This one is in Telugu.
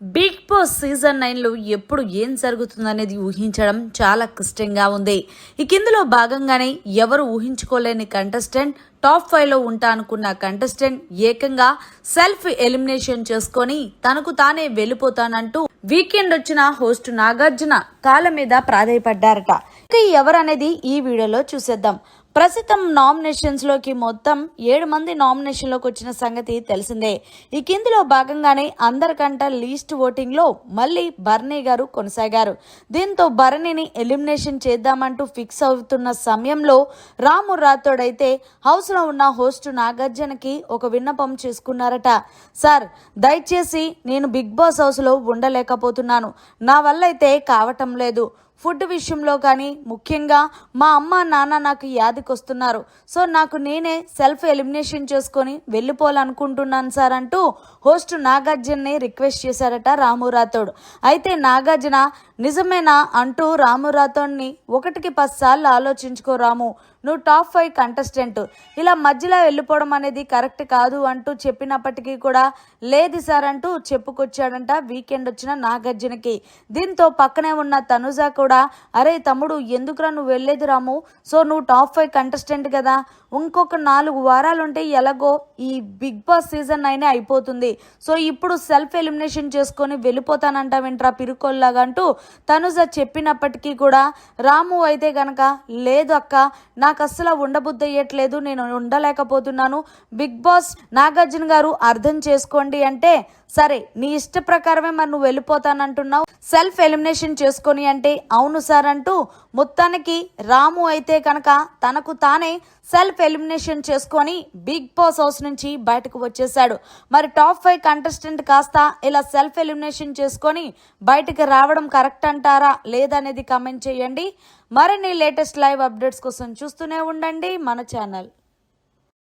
బిగ్ బాస్ సీజన్ నైన్లో ఎప్పుడు ఏం జరుగుతుందనేది ఊహించడం చాలా కష్టంగా ఉంది. ఈ కిందలో భాగంగానే ఎవరు ఊహించుకోలేని కంటెస్టెంట్ టాప్ ఫైవ్లో ఉంటా అనుకున్న కంటెస్టెంట్ ఏకంగా సెల్ఫ్ ఎలిమినేషన్ చేసుకొని తనకు తానే వెళ్ళిపోతానంటూ వీకెండ్ వచ్చిన హోస్ట్ నాగార్జున కాళ్ళ మీద ప్రాధాయపడ్డారట. ఇక ఎవరనేది ఈ వీడియోలో చూసేద్దాం. ప్రస్తుతం నామినేషన్స్లోకి మొత్తం ఏడు మంది నామినేషన్లోకి వచ్చిన సంగతి తెలిసిందే. ఈ కిందిలో భాగంగానే అందరికంట లీస్ట్ ఓటింగ్లో మళ్ళీ బర్నీ గారు కొనసాగారు. దీంతో భరణిని ఎలిమినేషన్ చేద్దామంటూ ఫిక్స్ అవుతున్న సమయంలో రాము రాథోడైతే హౌస్లో హౌస్లో ఉన్న హోస్ట్ నాగార్జునకి ఒక విన్నపం చేసుకున్నారట. సార్ దయచేసి నేను బిగ్ బాస్ హౌస్లో ఉండలేకపోతున్నాను. నా వల్ల అయితే కావటం లేదు. ఫుడ్ విషయంలో కానీ ముఖ్యంగా మా అమ్మ నాన్న నాకు యాదికొస్తున్నారు సో నాకు నేనే సెల్ఫ్ ఎలిమినేషన్ చేసుకొని వెళ్ళిపోవాలనుకుంటున్నాను సార్ అంటూ హోస్ట్ నాగార్జున్ని రిక్వెస్ట్ చేశారట రాము రాథోడ్. అయితే నాగార్జున నిజమేనా? అంటూ రాము రాథోడ్ని ఒకటికి పది సార్లు ఆలోచించుకో రాము నువ్వు టాప్ ఫైవ్ కంటెస్టెంట్. ఇలా మధ్యలో వెళ్ళిపోవడం అనేది కరెక్ట్ కాదు అంటూ చెప్పినప్పటికీ కూడా లేదు సార్ అంటూ చెప్పుకొచ్చాడంట వీకెండ్ వచ్చిన నాగార్జునకి. దీంతో పక్కనే ఉన్న తనుజ కూడా అరే తమ్ముడు ఎందుకురా నువ్వు వెళ్ళేది రాము? సో నువ్వు టాప్ ఫైవ్ కంటెస్టెంట్ కదా. ఇంకొక నాలుగు వారాలు ఉంటే ఎలాగో ఈ బిగ్ బాస్ సీజన్ అయినా అయిపోతుంది. సో ఇప్పుడు సెల్ఫ్ ఎలిమినేషన్ చేసుకొని వెళ్ళిపోతానంటావేంట్రా పిరుకోల్లాగా అంటూ తనుజ చెప్పినప్పటికీ కూడా రాము అయితే గనక లేదు అక్క నాకు అస్సలు ఉండబుద్ధి అయ్యట్లేదు నేను ఉండలేకపోతున్నాను. బిగ్ బాస్ నాగార్జున గారు అర్థం చేసుకోండి అంటే సరే నీ ఇష్ట ప్రకారమే మరి నువ్వు వెళ్ళిపోతానంటున్నావు. సెల్ఫ్ ఎలిమినేషన్ చేసుకొని అంటే అవును సార్ అంటూ మొత్తానికి రాము అయితే కనుక తనకు తానే సెల్ఫ్ ఎలిమినేషన్ చేసుకొని బిగ్ బాస్ హౌస్ నుంచి బయటకు వచ్చేసాడు మరి టాప్ ఫైవ్ కంటెస్టెంట్ కాస్త ఇలా సెల్ఫ్ ఎలిమినేషన్ చేసుకొని బయటకు రావడం కరెక్ట్ అంటారా లేదనేది కమెంట్ చేయండి. మరిన్ని లేటెస్ట్ లైవ్ అప్డేట్స్ కోసం చూస్తూనే ఉండండి మన ఛానల్.